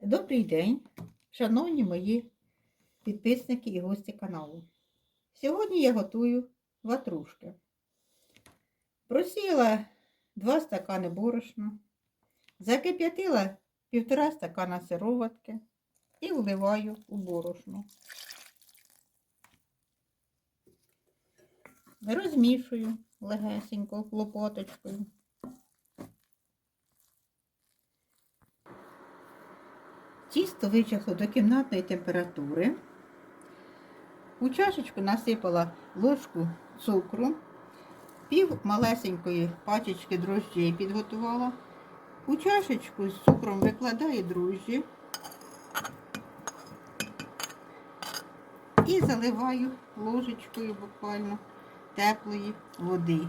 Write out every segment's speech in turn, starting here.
Добрий день, шановні мої підписники і гості каналу. Сьогодні я готую ватрушки. Просіяла 2 стакани борошна, закип'ятила півтора стакана сироватки і вливаю у борошно. Розмішую легесенько лопаточкою. Тісто вичахло до кімнатної температури. У чашечку насипала ложку цукру, пів малесенької пачечки дрожджей підготувала. У чашечку з цукром викладаю дрожжі і заливаю ложечкою буквально теплої води.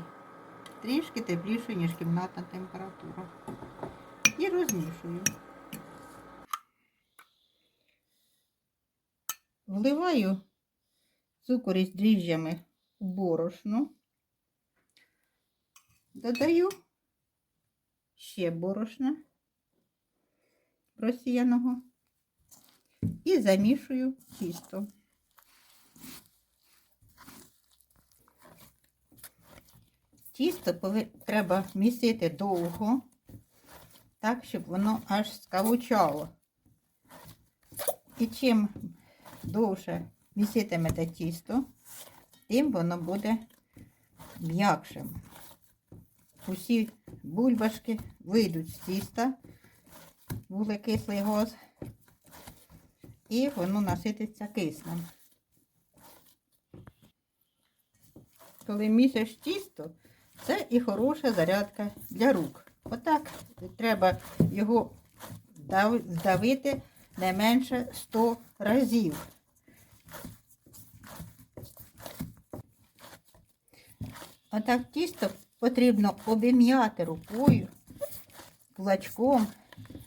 Трішки теплішої, ніж кімнатна температура. І розмішую. Вливаю цукор із дріжджами у борошно, додаю ще борошна просіяного і замішую тісто. Тісто треба місити довго, так, щоб воно аж скавучало. І чим довше міситимете тісто, тим воно буде м'якшим. Усі бульбашки вийдуть з тіста, вуглекислий газ, і воно насититься киснем. Коли місиш тісто, це і хороша зарядка для рук. Отак треба його здавити не менше 100 разів. Отак тісто потрібно обім'яти рукою, кулачком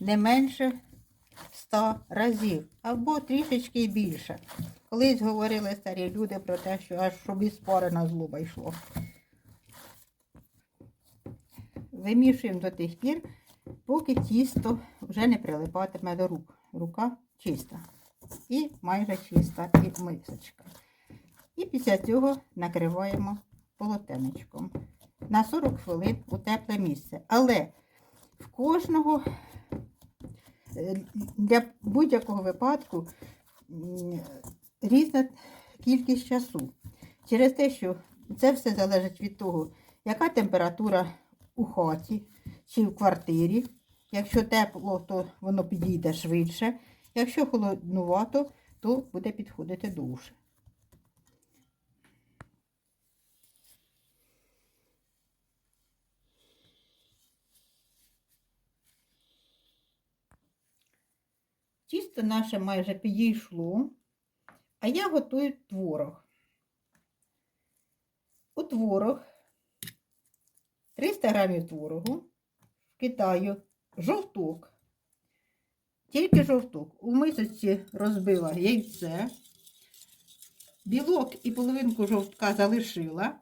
не менше 100 разів або трішечки більше. Колись говорили старі люди про те, що аж щоб із пари на злоба йшло. Вимішуємо до тих пір, поки тісто вже не прилипатиме до рук. Рука чиста. І майже чиста і мисочка. І після цього накриваємо полотенечком на 40 хвилин у тепле місце. Але в кожного е, для будь-якого випадку різна кількість часу. Через те, що це все залежить від того, яка температура у хаті чи в квартирі. Якщо тепло, то воно підійде швидше. Якщо холоднувато, то буде підходити довше. Тісто наше майже підійшло, а я готую творог. У творог 300 грамів творогу китаю жовток. Тільки жовток. У мисочці розбила яйце, білок і половинку жовтка залишила,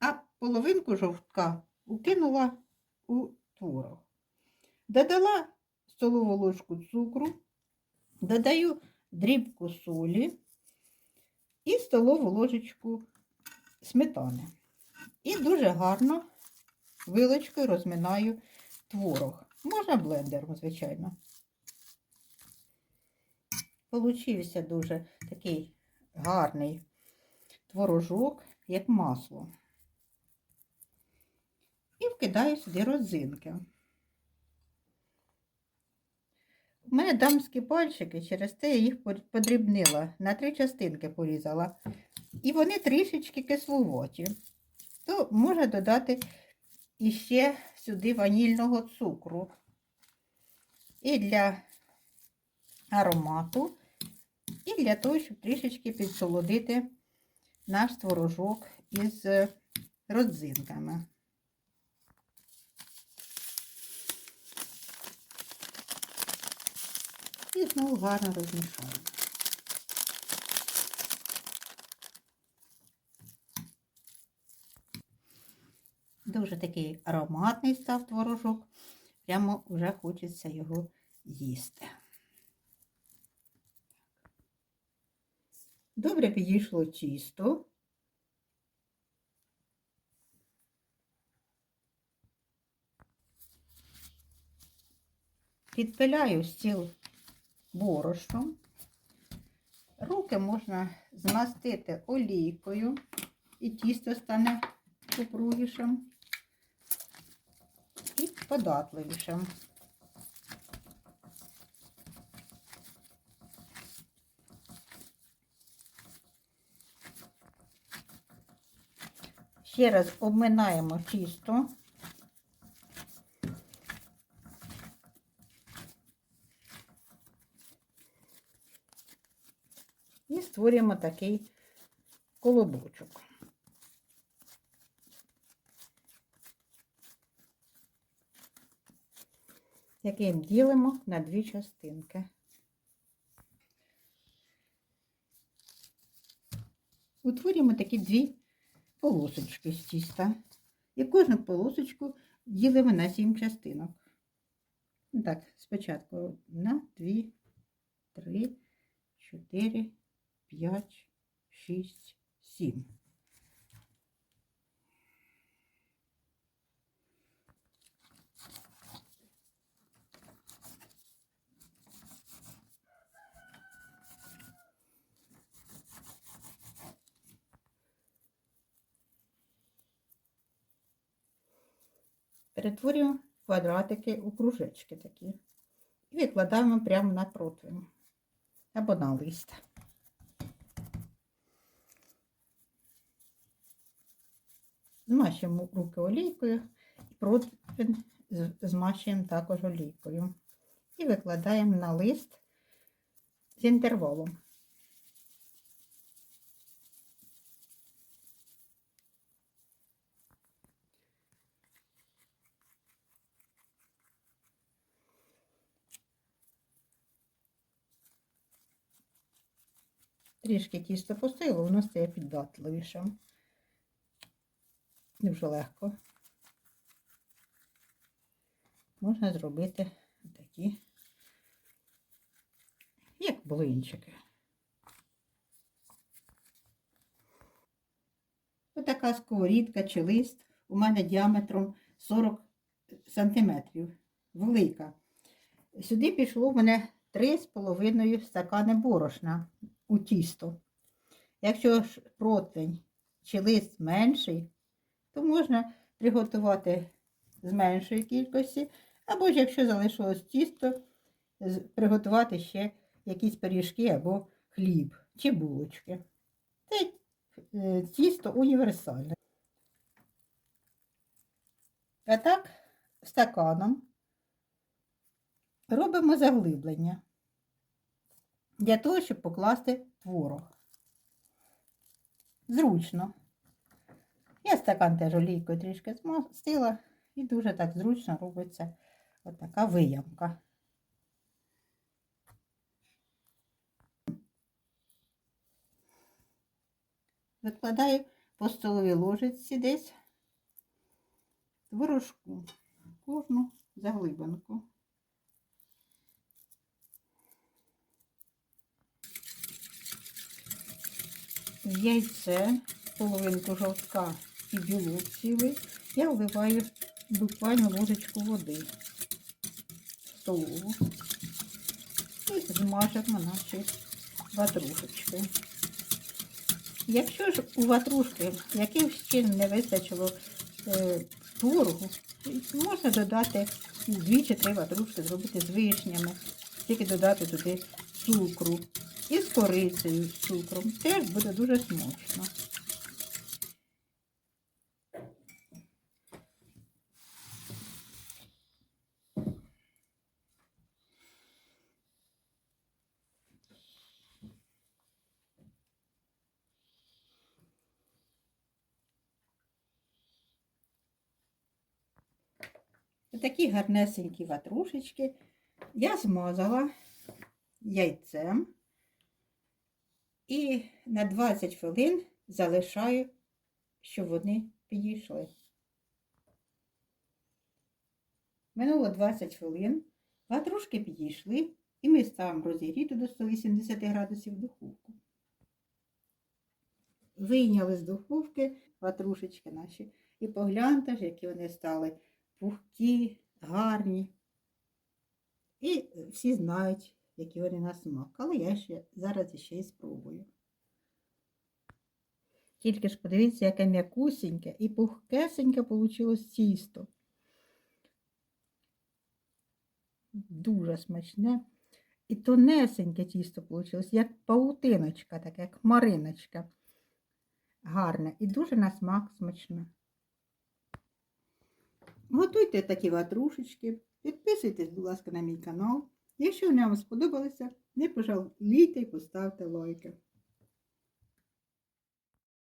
а половинку жовтка укинула у творог. Додала столову ложку цукру, додаю дрібку солі і столову ложечку сметани. І дуже гарно вилочкою розминаю творог. Можна блендером, звичайно. Получився дуже такий гарний творожок, як масло. І вкидаю сюди родзинки. У мене дамські пальчики, через те я їх подрібнила, на три частинки порізала. І вони трішечки кисловаті. То можна додати іще сюди ванільного цукру. І для аромату, і для того, щоб трішечки підсолодити наш творожок із родзинками. і знову гарно розмішаємо. Дуже такий ароматний став творожок, прямо вже хочеться його їсти. Добре підійшло чисто. Підпиляю стіл борошном. Руки можна змастити олійкою, і тісто стане попругішим і податливішим. Ще раз обминаємо тісто. І створюємо такий колобочок. Який ділимо на дві частинки. Утворюємо такі дві полосочки з тіста. І кожну полосочку ділимо на сім частинок. Так, спочатку на дві, три, чотири, п'ять, шість, сім. Перетворюємо квадратики у кружечки такі. І викладаємо прямо на противень або на лист. Змащуємо руки олійкою і противень змащуємо також олійкою. І викладаємо на лист з інтервалом. Трішки тісто постояло, воно стає піддатливішим. Дуже легко. Можна зробити такі, як блинчики. Отака сковорідка чи лист у мене діаметром 40 сантиметрів. Велика. Сюди пішло в мене 3,5 стакани борошна у тісто. Якщо ж противень чи лист менший, то можна приготувати з меншої кількості, або ж якщо залишилось тісто, приготувати ще якісь пиріжки або хліб чи булочки. Це е, тісто універсальне. А так, стаканом робимо заглиблення для того, щоб покласти творог. Зручно. Я стакан теж олійкою трішки змастила і дуже так зручно робиться отака виямка. Викладаю по столовій ложечці десь творожку, кожну заглибинку. Яйце, половинку жовтка і білок цілий, я вливаю буквально ложечку води столову і змажемо наші ватрушечки. Якщо ж у ватрушки якимсь чином не вистачило е, творогу, можна додати дві чи три ватрушки, зробити з вишнями, тільки додати туди цукру і з корицею з цукром. Теж буде дуже смачно. Такі гарнесенькі ватрушечки я змазала яйцем і на 20 хвилин залишаю, щоб вони підійшли. Минуло 20 хвилин, ватрушки підійшли, і ми ставимо розігріту до 180 градусів духовку. вийняли з духовки ватрушечки наші. І погляньте які вони стали пухкі, гарні. І всі знають, які вони на смак. Але я ще зараз ще й спробую. Тільки ж подивіться, яке м'якусіньке і пухкесеньке вийшло тісто. Дуже смачне. І тонесеньке тісто вийшло, як паутиночка, така, як хмариночка. Гарне і дуже на смак смачне. Готуйте такі ватрушечки, підписуйтесь, будь ласка, на мій канал. Якщо вам сподобалися, не пожалійте і поставте лайки.